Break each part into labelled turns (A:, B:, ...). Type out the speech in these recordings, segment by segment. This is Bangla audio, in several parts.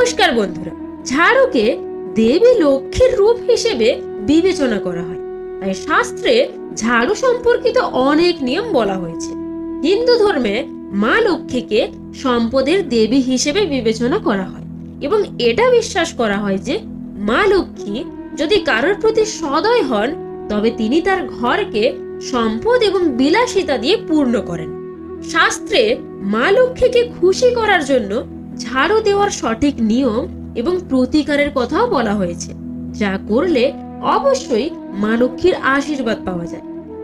A: নমস্কার বন্ধুরা, ঝাড়ুকে দেবী লক্ষ্মীর রূপ হিসেবে বিবেচনা করা হয়। তাই শাস্ত্রে ঝাড়ু সম্পর্কিত অনেক নিয়ম বলা হয়েছে। হিন্দু ধর্মে মা লক্ষ্মীকে সম্পদের দেবী হিসেবে বিবেচনা করা হয় এবং এটা বিশ্বাস করা হয় যে মা লক্ষ্মী যদি কারোর প্রতি সদয় হন, তবে তিনি তার ঘরকে সম্পদ এবং বিলাসিতা দিয়ে পূর্ণ করেন। শাস্ত্রে মা লক্ষ্মীকে খুশি করার জন্য ঝাড়ু দেওয়ার সঠিক নিয়ম এবং প্রতিকারের কথাও বলা হয়েছে। যা করলে অবশ্যই মা লক্ষ্মীর আশীর্বাদ পাওয়া যায়।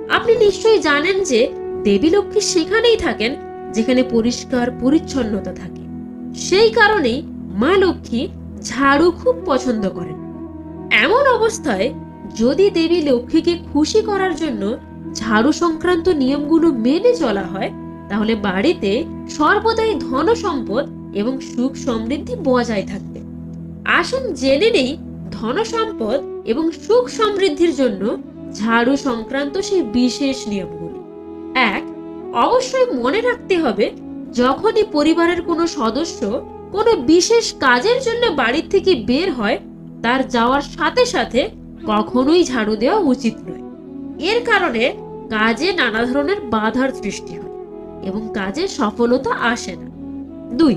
A: আপনি নিশ্চয়ই জানেন যে দেবী লক্ষ্মী সেখানেই থাকেন যেখানে পরিষ্কার পরিচ্ছন্নতা থাকে। সেই কারণেই মা লক্ষ্মী ঝাড়ু খুব পছন্দ করেন। এমন অবস্থায় যদি দেবী লক্ষ্মীকে খুশি করার জন্য ঝাড়ু সংক্রান্ত নিয়মগুলো মেনে চলা হয়, তাহলে বাড়িতে সর্বদাই ধন সম্পদ এবং সুখ সমৃদ্ধি বজায় থাকবে। আসুন জেনে নেই ধন সম্পদ এবং সুখ সমৃদ্ধির জন্য ঝাড়ু সংক্রান্ত সেই বিশেষ নিয়মগুলি। এক, অবশ্যই মনে রাখতে হবে যখনই পরিবারের কোনো সদস্য কোনো বিশেষ কাজের জন্য বাড়ির থেকে বের হয়, তার যাওয়ার সাথে সাথে কখনোই ঝাড়ু দেওয়া উচিত নয়। এর কারণে কাজে নানা ধরনের বাধার সৃষ্টি হয় এবং কাজে সফলতা আসে না। দুই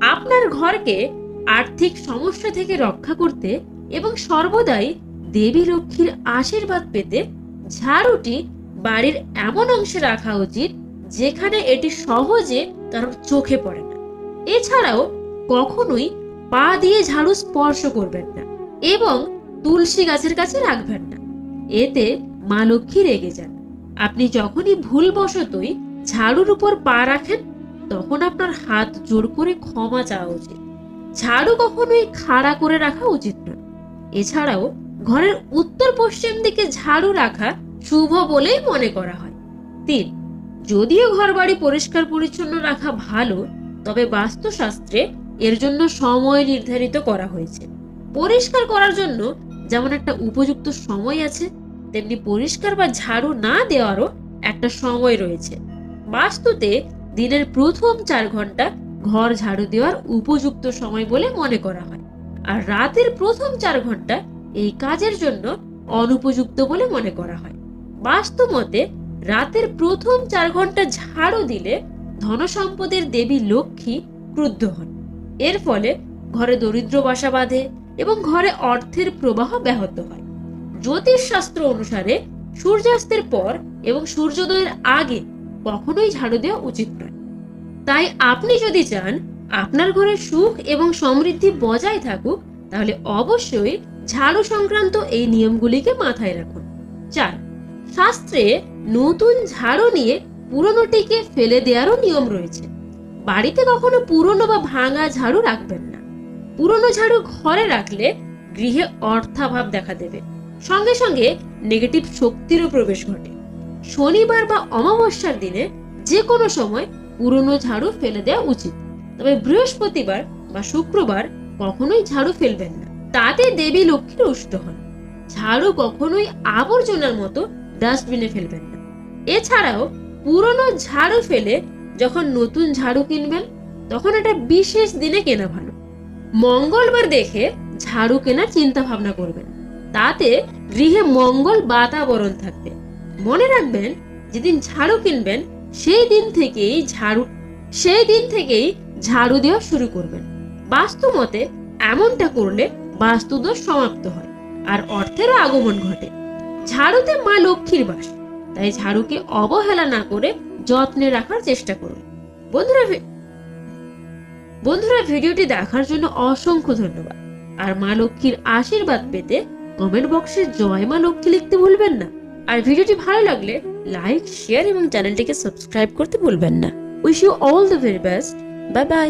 A: আপনার ঘরকে আর্থিক সমস্যা থেকে রক্ষা করতে এবং সর্বদাই দেবী লক্ষ্মীর আশীর্বাদ পেতে ঝাড়ুটি বাড়ির এমন অংশে রাখা উচিত যেখানে এটি সহজে কারোর চোখে পড়ে না। এছাড়াও কখনোই পা দিয়ে ঝাড়ু স্পর্শ করবেন না এবং তুলসী গাছের কাছে রাখবেন না। এতে মা লক্ষ্মী রেগে যান। আপনি যখনই ভুলবশতই ঝাড়ুর উপর পা রাখেন তখন আপনার হাত জোর করে ক্ষমা চাওয়া উচিত। ঝাড়ু কখনোই খাড়া করে রাখা উচিত নয়। এছাড়াও ঘরের উত্তর পশ্চিম দিকে ঝাড়ু রাখা শুভ বলেই মনে করা হয়। তিন, যদিও ঘর বাড়ি পরিষ্কার পরিচ্ছন্ন রাখা ভালো, তবে বাস্তুশাস্ত্রে এর জন্য সময় নির্ধারিত করা হয়েছে। পরিষ্কার করার জন্য যেমন একটা উপযুক্ত সময় আছে, তেমনি পরিষ্কার বা ঝাড়ু না দেওয়ারও একটা সময় রয়েছে। বাস্তুতে দিনের প্রথম চার ঘণ্টা ঘর ঝাড়ু দেওয়ার উপযুক্ত সময় বলে মনে করা হয়। আর রাতের প্রথম চার ঘণ্টা এই কাজের জন্য অনুপযুক্ত বলে মনে করা হয়। বাস্তু মতে, রাতের প্রথম চার ঘণ্টা ঝাড়ু দিলে ধনসম্পদের দেবী লক্ষ্মী ক্রুদ্ধ হন। এর ফলে ঘরে দরিদ্র বাসা বাঁধে এবং ঘরে অর্থের প্রবাহ ব্যাহত হয়। জ্যোতিষ শাস্ত্র অনুসারে সূর্যাস্তের পর এবং সূর্যোদয়ের আগে কখনোই ঝাড়ু দেওয়া উচিত নয়। তাই আপনি যদি চান আপনার ঘরে সুখ এবং সমৃদ্ধি বজায় থাকুক, তাহলে অবশ্যই ঝাড়ু সংক্রান্ত এই নিয়মগুলিকে মাথায় রাখুন। চার, শাস্ত্রে নতুন ঝাড়ু নিয়ে পুরনোটিকে ফেলে দেওয়ারও নিয়ম রয়েছে। বাড়িতে কখনো পুরনো বা ভাঙা ঝাড়ু রাখবেন না। পুরনো ঝাড়ু ঘরে রাখলে গৃহে অর্থাভাব দেখা দেবে। সঙ্গে সঙ্গে নেগেটিভ শক্তিরও প্রবেশ ঘটে। শনিবার বা অমাবস্যার দিনে যে কোনো সময় পুরনো ঝাড়ু ফেলে দেওয়া উচিত। তবে বৃহস্পতিবার বা শুক্রবার কখনোই ঝাড়ু ফেলবেন না। তাতে দেবী লক্ষ্মী রুষ্ট হন। ঝাড়ু কখনোই আবর্জনার মতো ডাস্টবিনে ফেলবেন না। এছাড়াও পুরনো ঝাড়ু ফেলে যখন নতুন ঝাড়ু কিনবেন, তখন এটা বিশেষ দিনে কেনা ভালো। মঙ্গলবার দেখে ঝাড়ু কেনার চিন্তা ভাবনা করবেন। তাতে গৃহে মঙ্গল বাতাবরণ থাকবে। মনে রাখবেন, যেদিন ঝাড়ু কিনবেন, সেই দিন থেকেই ঝাড়ু, সেই দিন থেকেই ঝাড়ু দেওয়া শুরু করবেন। বাস্তু মতে এমনটা করলে বাস্তুদোষ সমাপ্ত হয় আর অর্থেরও আগমন ঘটে। ঝাড়ুতে মা লক্ষ্মীর বাস, তাই ঝাড়ুকে অবহেলা না করে যত্নে রাখার চেষ্টা করুন। বন্ধুরা বন্ধুরা ভিডিওটি দেখার জন্য অসংখ্য ধন্যবাদ। আর মা লক্ষ্মীর আশীর্বাদ পেতে কমেন্ট বক্সে জয় মা লক্ষ্মী লিখতে ভুলবেন না। আর ভিডিওটি ভালো লাগলে লাইক শেয়ার এবং চ্যানেলটিকে সাবস্ক্রাইব করতে ভুলবেন না। Wish you all the very best bye bye